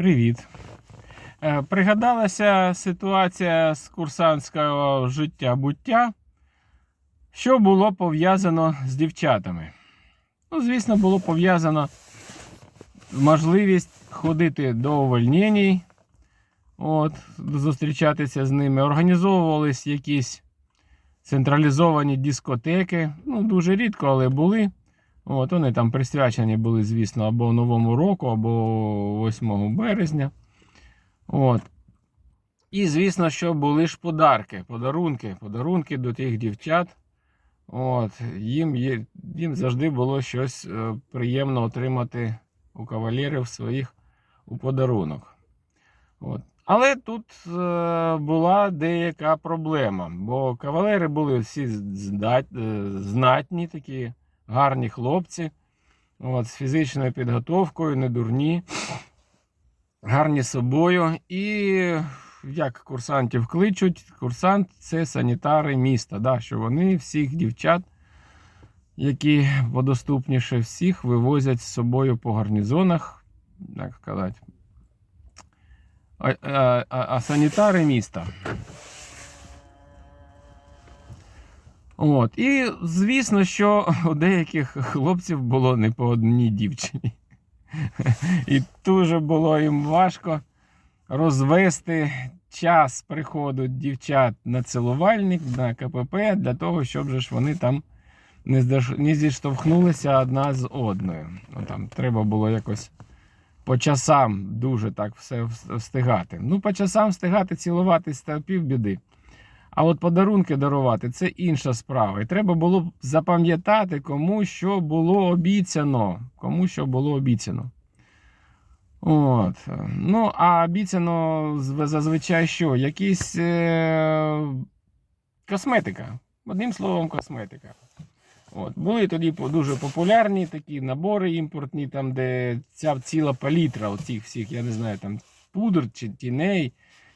Привіт. Е, Пригадалася ситуація з курсантського життя буття, що було пов'язано з дівчатами. Ну, звісно, було пов'язано можливість ходити до увольнень, от, зустрічатися з ними. Організовувались якісь централізовані дискотеки. Ну, дуже рідко, але були. От, вони там присвячені були, звісно, або Новому року, або 8 березня. От. І, звісно, що були ж подарки, подарунки, подарунки до тих дівчат. От. Їм, їм завжди було щось е, приємно отримати у кавалерів своїх у подарунок. От. Але тут е, була деяка проблема, бо кавалери були всі здат, е, знатні такі гарні хлопці, от, з фізичною підготовкою, не дурні, гарні собою. І як курсантів кличуть, курсант це санітари міста. Да, що вони всіх дівчат, які подоступніше всіх, вивозять з собою по гарнізонах, як сказати, а, а, а, а санітари міста. От. І звісно, що у деяких хлопців було не по одній дівчині. І дуже було їм важко розвести час приходу дівчат на цілувальник, на КПП, для того, щоб же ж вони там не, зіштовхнулися одна з одною. Ну, там треба було якось по часам дуже так все встигати. Ну, по часам встигати цілуватись та півбіди. А от подарунки дарувати це інша справа. І треба було б запам'ятати, кому що було обіцяно. Кому що було обіцяно. От. Ну, а обіцяно зазвичай що? Якісь е- косметика. Одним словом, косметика. От. Були тоді дуже популярні такі набори імпортні, там, де ця ціла палітра оцих всіх, я не знаю, там пудр чи тіней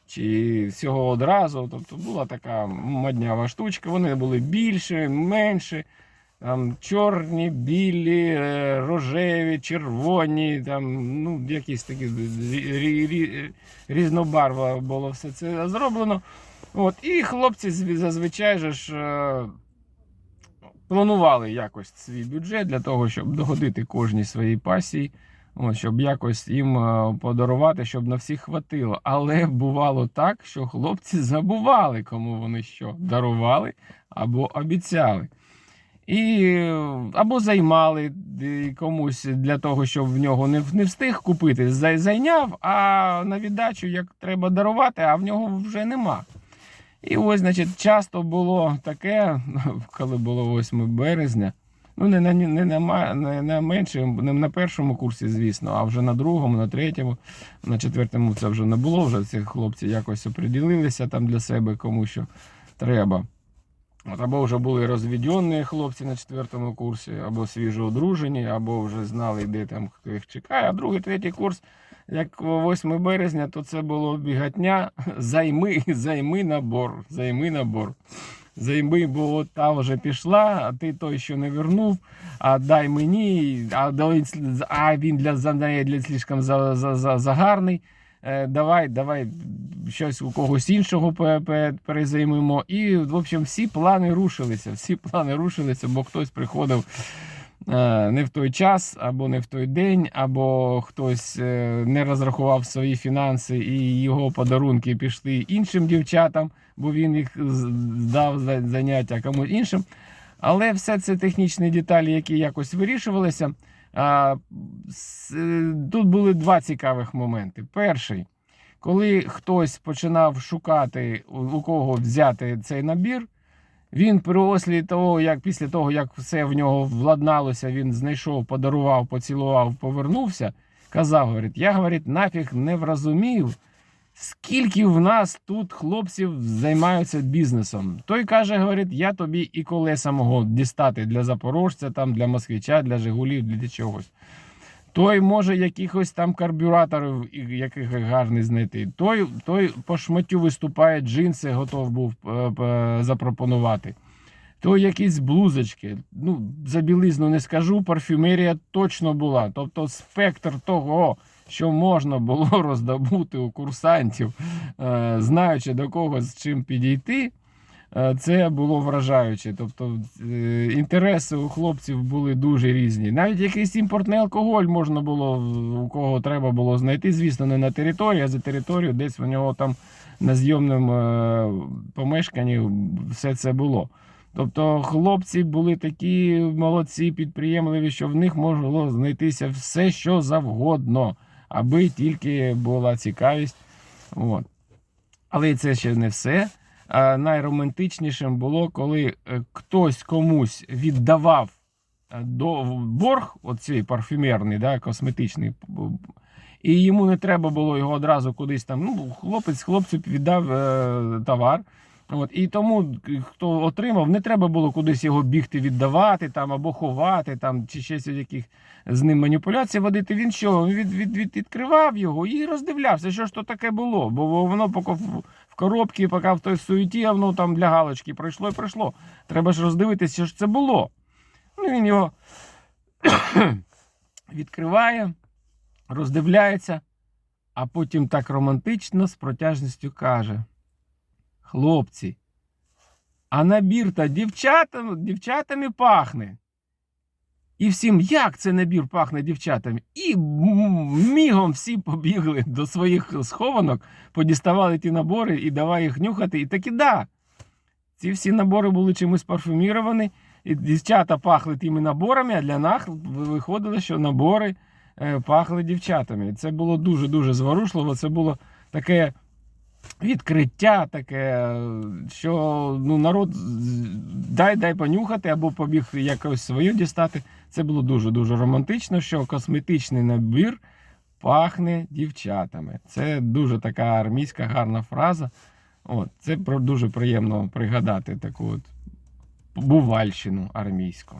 чи всього одразу. Тобто була така моднява штучка. Вони були більше, менше. Там чорні, білі, е, рожеві, червоні, там, ну, якісь такі рі- рі- рі- різнобарва було все це зроблено. От, і хлопці зазвичай ж е, планували якось свій бюджет для того, щоб догодити кожній своїй пасії. От, щоб якось їм е, подарувати, щоб на всіх хватило. Але бувало так, що хлопці забували, кому вони що дарували або обіцяли. І е, або займали е, комусь для того, щоб в нього не, не встиг купити, зайняв, а на віддачу як треба дарувати, а в нього вже нема. І ось, значить, часто було таке, коли було 8 березня. Ну, не на, не на, не на меншому, не на першому курсі, звісно, а вже на другому, на третьому, на четвертому це вже не було. Вже ці хлопці якось оприділилися там для себе, кому що треба. От, або вже були розведені хлопці на четвертому курсі, або свіжо одружені, або вже знали, де там їх чекає. А другий, третій курс, як 8 березня, то це було бігатня, займи, займи набор, займи набор. Займи, бо та вже пішла, а ти той, що не вернув, а дай мені, а, а він для, за неї для слишком за, за, за, загарний. гарний. давай, давай щось у когось іншого пе- пе- перезаймемо. І, в общем, всі плани рушилися. Всі плани рушилися, бо хтось приходив е, не в той час, або не в той день, або хтось е, не розрахував свої фінанси, і його подарунки пішли іншим дівчатам, бо він їх здав заняття комусь іншим. Але все це технічні деталі, які якось вирішувалися. Е, Тут були два цікавих моменти. Перший, коли хтось починав шукати, у кого взяти цей набір, він після того, як після того, як все в нього владналося, він знайшов, подарував, поцілував, повернувся, казав, говорить, я говорить, нафіг не врозумів, скільки в нас тут хлопців займаються бізнесом. Той каже, говорить, я тобі і колеса можу дістати для запорожця, там, для москвича, для Жигулів, для чогось. Той може якихось там карбюраторів, яких гарний знайти. Той, той по шматтю виступає, джинси готов був е, запропонувати. То якісь блузочки. Ну, за білизну не скажу, парфюмерія точно була. Тобто спектр того, що можна було роздобути у курсантів, е, знаючи до кого з чим підійти. Е, Це було вражаюче. Тобто е, інтереси у хлопців були дуже різні. Навіть якийсь імпортний алкоголь можна було, у кого треба було знайти. Звісно, не на території, а за територію, десь у нього там на зйомному е, помешканні все це було. Тобто хлопці були такі молодці, підприємливі, що в них могло знайтися все, що завгодно, аби тільки була цікавість. От. Але це ще не все. Найромантичнішим було, коли е, хтось комусь віддавав е, до борг, оцей парфюмерний, да, косметичний, і йому не треба було його одразу кудись там. Ну, хлопець хлопцю віддав е, товар. От, і тому, хто отримав, не треба було кудись його бігти віддавати там, або ховати, там, чи щось яких з ним маніпуляцій водити. Він що? Від, від, від, відкривав його і роздивлявся, що ж то таке було. Бо воно в, коробці, поки в той суеті, воно там для галочки пройшло і пройшло. Треба ж роздивитися, що ж це було. Ну, він його відкриває, роздивляється, а потім так романтично з протяжністю каже. Хлопці, а набір та дівчатами, дівчатами пахне. І всім, як це набір пахне дівчатами? І мігом всі побігли до своїх схованок, подіставали ті набори і давай їх нюхати. І таки да. Ці всі набори були чимось парфюміровані, і дівчата пахли тими наборами, а для нас виходило, що набори е, пахли дівчатами. І це було дуже-дуже зворушливо. Це було таке відкриття таке, що ну, народ дай дай понюхати або побіг якось свою дістати. Це було дуже-дуже романтично, що косметичний набір пахне дівчатами. Це дуже така армійська гарна фраза. От, це про- дуже приємно пригадати таку от бувальщину армійську.